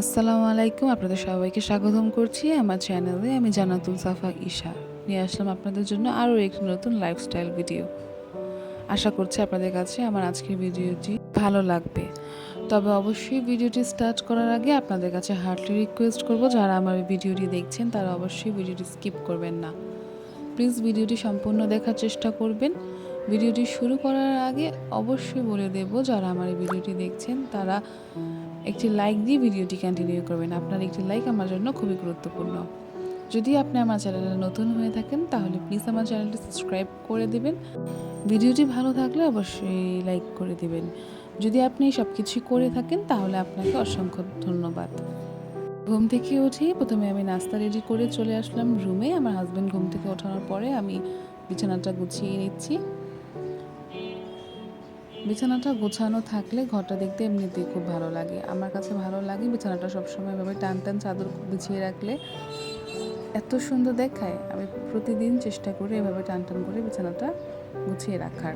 আসসালামু আলাইকুম, আপনাদের সবাইকে স্বাগতম করছি আমার চ্যানেলে, আমি জানাতুল সাফা ঈশা। নিয়ে আসলাম আপনাদের জন্য আরও একটি নতুন লাইফস্টাইল ভিডিও আশা করছি আপনাদের কাছে আমার আজকের ভিডিওটি ভালো লাগবে। তবে অবশ্যই ভিডিওটি স্টার্ট করার আগে আপনাদের কাছে হার্টলি রিকোয়েস্ট করব, যারা আমার ভিডিওটি দেখছেন, তারা অবশ্যই ভিডিওটি স্কিপ করবেন না। প্লিজ ভিডিওটি সম্পূর্ণ দেখার চেষ্টা করবেন। ভিডিওটি শুরু করার আগে অবশ্যই বলে দেব, যারা আমার এই ভিডিওটি দেখছেন, তারা একটি লাইক দিয়ে ভিডিওটি কন্টিনিউ করবেন। আপনার একটি লাইক আমার জন্য খুবই গুরুত্বপূর্ণ। যদি আপনি আমার চ্যানেলে নতুন হয়ে থাকেন, তাহলে প্লিজ আমার চ্যানেলটি সাবস্ক্রাইব করে দেবেন। ভিডিওটি ভালো থাকলে অবশ্যই লাইক করে দেবেন। যদি আপনি সব কিছুই করে থাকেন, তাহলে আপনাকে অসংখ্য ধন্যবাদ। ঘুম থেকে উঠেই প্রথমে আমি নাস্তা রেডি করে চলে আসলাম রুমে আমার হাজব্যান্ড ঘুম থেকে ওঠানোর পরে আমি বিছানাটা গুছিয়ে নিচ্ছি। বিছানাটা গোছানো থাকলে ঘরটা দেখতে এমনিতেই খুব ভালো লাগে। আমার কাছে ভালো লাগে বিছানাটা সবসময় এভাবে টান টান চাদর বিছিয়ে রাখলে এত সুন্দর দেখায়। আমি প্রতিদিন চেষ্টা করি এভাবে টান টান করে বিছানাটা গুছিয়ে রাখার।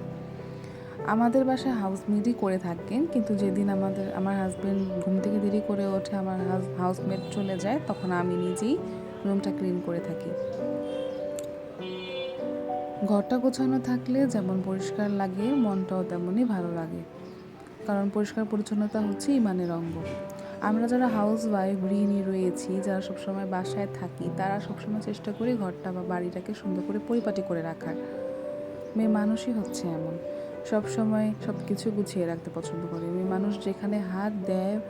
আমাদের বাসায় হাউসমেটই করে থাকেন, কিন্তু যেদিন আমাদের, আমার হাজব্যান্ড ঘুম থেকে দেরি করে ওঠে, আমার হাউসমেট চলে যায়, তখন আমি নিজেই রুমটা ক্লিন করে থাকি। ঘরটা গোছানো থাকলে যেমন পরিষ্কার লাগে, মনটাও তেমনই ভালো লাগে। কারণ পরিষ্কার পরিচ্ছন্নতা হচ্ছে ইমানের অঙ্গ। আমরা যারা হাউস ওয়াইফ গৃহিণী রয়েছি, যারা সবসময় বাসায় থাকি, তারা সবসময় চেষ্টা করি ঘরটা বা বাড়িটাকে সুন্দর করে পরিপাটি করে রাখার। মেয়ে মানুষই হচ্ছে এমন। সব সময় সব কিছু গুছিয়ে রাখতে পছন্দ করে। মেয়ে মানুষ যেখানে হাত দেয়,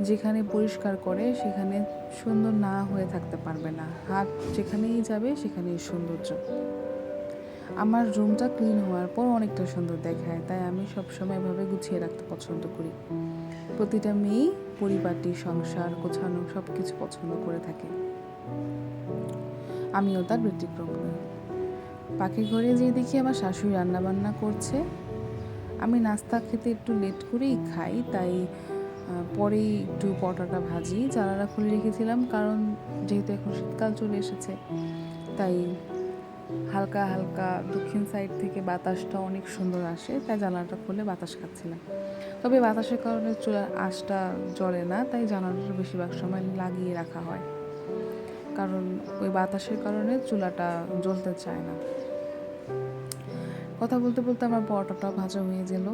যেখানে পরিষ্কার করে, সেখানে সুন্দর না হয়ে থাকতে পারবে না। হাত যেখানেই যাবে, সেখানেই সৌন্দর্য। আমার রুমটা ক্লিন হওয়ার পর অনেকটা সুন্দর দেখায়, তাই আমি সবসময় এভাবে গুছিয়ে রাখতে পছন্দ করি। প্রতিটা মেয়েই পরিপাটি, সংসার, গোছানো সব কিছু পছন্দ করে থাকে। আমিও তার ব্যতিক্রম নই। পাখি ঘরে যেয়ে দেখি আমার শাশুড়ি রান্না বান্না করছে। আমি নাস্তা খেতে একটু লেট করেই খাই, তাই পরেই একটু পটাটা ভাজি চারারা খুলে রেখেছিলাম, কারণ যেহেতু এখন শীতকাল চলে এসেছে, তাই হালকা হালকা দক্ষিণ সাইড থেকে বাতাসটা অনেক সুন্দর আসে, তাই জানালাটা খুলে বাতাস খাচ্ছিলাম। তবে বাতাসের কারণে চুলার আঁচটা জ্বলে না, তাই জানালাটা বেশিরভাগ সময় লাগিয়ে রাখা হয়। কারণ ওই বাতাসের কারণে চুলাটা জ্বলতে চায় না। কথা বলতে বলতে আমার পরোটাটাও ভাজা হয়ে গেল।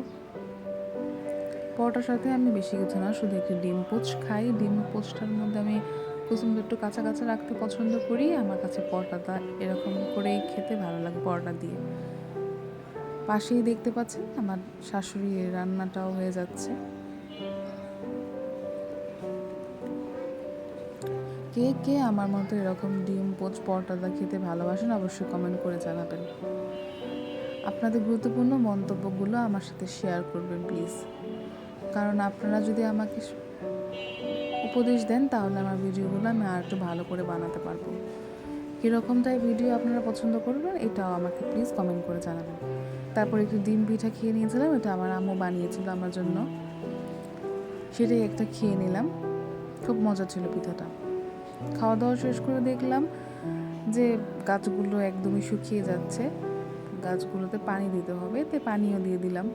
পরোটার সাথে আমি বেশি কিছু না, শুধু একটি ডিম পোচ খাই। ডিম পোচটার মধ্যে আমি কুসুমটা একটু কাঁচা কাঁচা রাখতে পছন্দ করি, আমার কাছে পরোটাটা এরকম করেই খেতে ভালো লাগে পরোটা দিয়ে। পাশেই দেখতে পাচ্ছেন আমার শাশুড়ির রান্নাটাও হয়ে যাচ্ছে। কে কে আমার মতো এরকম ডিম, পোচ পরোটাটা খেতে ভালোবাসেন অবশ্যই কমেন্ট করে জানাবেন। আপনাদের গুরুত্বপূর্ণ মন্তব্যগুলো আমার সাথে শেয়ার করবেন প্লিজ কারণ আপনারা যদি আমাকে উপদেশ দেন, তাহলে আমার ভিডিওগুলো আমি আর একটু ভালো করে বানাতে পারব। কীরকম টাইপ ভিডিও আপনারা পছন্দ করবেন, এটাও আমাকে প্লিজ কমেন্ট করে জানাবেন। তারপর একটু ডিম পিঠা খেয়ে নিয়েছিলাম, এটা আমার আম্মু বানিয়েছিল আমার জন্য। সেটাই একটা খেয়ে নিলাম। খুব মজা ছিল পিঠাটা। খাওয়া দাওয়া শেষ করে দেখলাম যে গাছগুলো একদমই শুকিয়ে যাচ্ছে। গাছগুলোতে পানি দিতে হবে তাই পানিও দিয়ে দিলাম।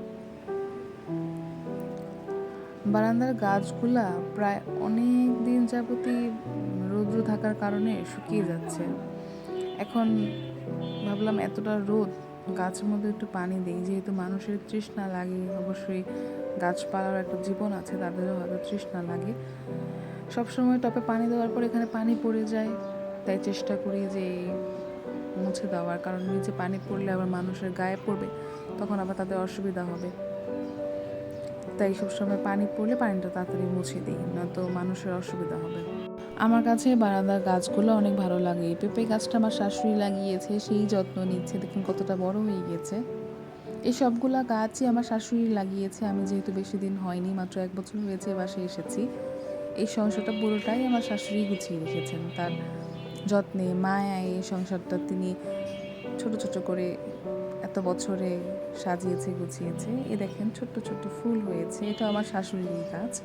বারান্দার গাছগুলা প্রায় অনেক দিন যাবতই রৌদ্র থাকার কারণে শুকিয়ে যাচ্ছে। এখন ভাবলাম এতটা রোদ, গাছের মধ্যে একটু পানি দিই। যেহেতু মানুষের তৃষ্ণা লাগে, অবশ্যই গাছপালার একটা জীবন আছে, তাদেরও হয়তো তৃষ্ণা লাগে। সবসময় টপে পানি দেওয়ার পর এখানে পানি পড়ে যায়। তাই চেষ্টা করি যে মুছে দেওয়ার, কারণ নিচে পানি পড়লে আবার মানুষের গায়ে পড়বে, তখন আবার তাদের অসুবিধা হবে। তাই সবসময় পানি পড়লে পানিটা তাড়াতাড়ি মুছে দিই, নয়তো মানুষের অসুবিধা হবে। আমার কাছে বারান্দার গাছগুলো অনেক ভালো লাগে। পেঁপে গাছটা আমার শাশুড়ি লাগিয়েছে, সেই যত্ন নিচ্ছে। দেখুন কতটা বড় হয়ে গেছে। এই সবগুলা গাছই আমার শাশুড়ি লাগিয়েছে। আমি যেহেতু বেশি দিন হয়নি, মাত্র এক বছর হয়েছে বাসে এসেছি। এই সংসারটা পুরোটাই আমার শাশুড়ি গুছিয়ে রেখেছেন। তার যত্নে, মায়ায় এই সংসারটা তিনি ছোট ছোট করে বছরে সাজিয়েছে, গুছিয়েছে। এ দেখেন ছোট্ট ছোট্ট ফুল হয়েছে। এটা আমার শাশুড়ির কাজ।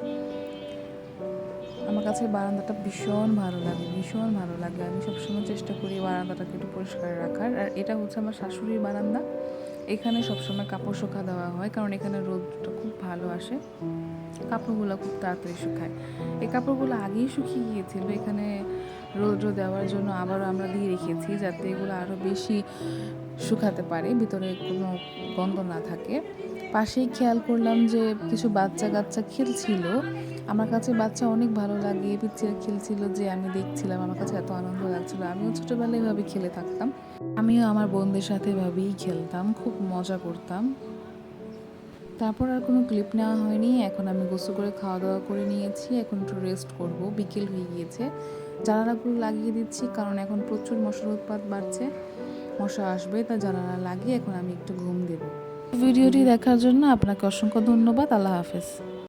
আমার কাছে বারান্দাটা ভীষণ ভালো লাগে, ভীষণ ভালো লাগে। আমি সবসময় চেষ্টা করি বারান্দাটাকে একটু পরিষ্কার রাখার। আর এটা হচ্ছে আমার শাশুড়ির বারান্দা। এখানে সবসময় কাপড় শুকা দেওয়া হয়, কারণ এখানে রোদটা খুব ভালো আসে। কাপড়গুলো খুব তাড়াতাড়ি শুকায়। এই কাপড়গুলো আগেই শুকিয়ে গিয়েছিল। এখানে রৌদ্র দেওয়ার জন্য আবারও আমরা দিয়ে রেখেছি যাতে এগুলো আরও বেশি শুকাতে পারে, ভিতরে কোনো গন্ধ না থাকে। পাশেই খেয়াল করলাম যে কিছু বাচ্চা কাচ্চা খেলছিল। আমার কাছে বাচ্চা অনেক ভালো লাগে পিচ্ছিরা খেলছিল যে আমি দেখছিলাম, আমার কাছে এত আনন্দ লাগছিল। আমিও ছোটোবেলায় এভাবে খেলে থাকতাম। আমিও আমার বোনদের সাথে এভাবেই খেলতাম, খুব মজা করতাম। তারপর আর কোনো ক্লিপ নেওয়া হয়নি। এখন আমি গোসল করে খাওয়া দাওয়া করে নিয়েছি, এখন একটু রেস্ট করব। বিকেল হয়ে গিয়েছে। জানালাগুলো লাগিয়ে দিচ্ছি, কারণ এখন প্রচুর মশার উৎপাত বাড়ছে। মশা আসবে, তা জানালা লাগিয়ে এখন আমি একটু ঘুম দেব। ভিডিওটি দেখার জন্য আপনাকে অসংখ্য ধন্যবাদ। আল্লাহ হাফেজ।